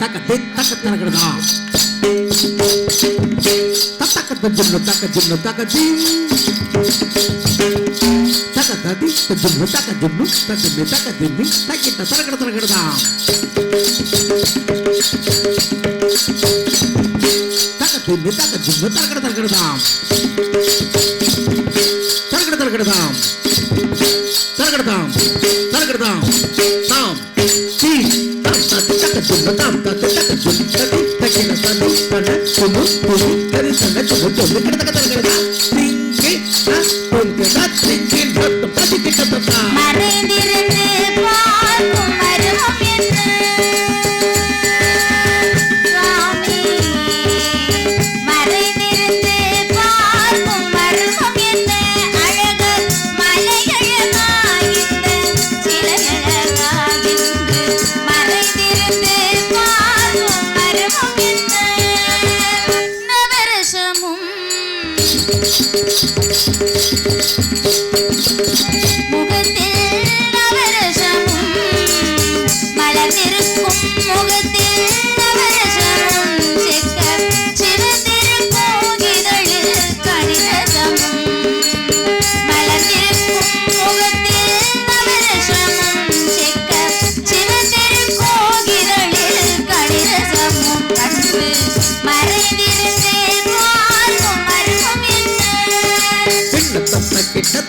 தக்கத்தை தக்க திறக்கிறதா தத்தக்கத்த ஜிம்னு தக்க ஜிம்னு தக்க ஜிம் தக்க ததி ஜிம்னு தக்க ஜிம்னு தஜிம்மி தக்க ஜிம்மி தக்கிட்ட திறக்கிற திறக்கிறதா தக்க ஜிம்மி தக்க ஜிம்னு திறக்கிற திறக்கிறதா திறக்கிற திறக்கிறதாம் திறக்கிறதாம் திறக்கிறதாம் தாம் தீ தரத்தட்டு கட்டத்துள்ள தாம் காத்து கட்டத்துள்ள தட்டி தக்கின சந்தோஷ் பண்ண முகத்தில் நவரசமும் மலர்ந்திருக்கும் முகத்தில்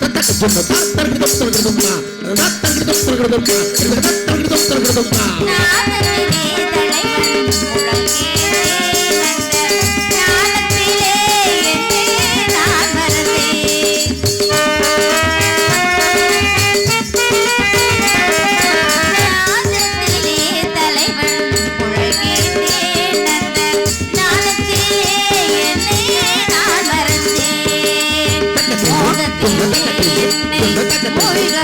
நான்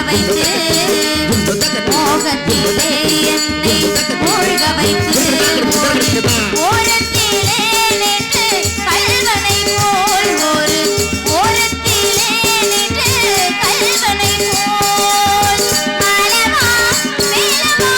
வைத்து மோகத்திலே என்னை மூழ்க வைத்து ஓரத்திலே நின்று கல்வனை போல் ஒரு ஓரத்திலே நின்று கல்வனை போல் அளவா மேலவா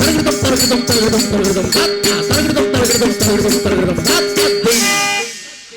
தருகிருதம் தருகிருதம் தருகிருதம் தருகிருதம் தருகிருதம் தருகிருதம் தருகிருதம் தருகிருதம்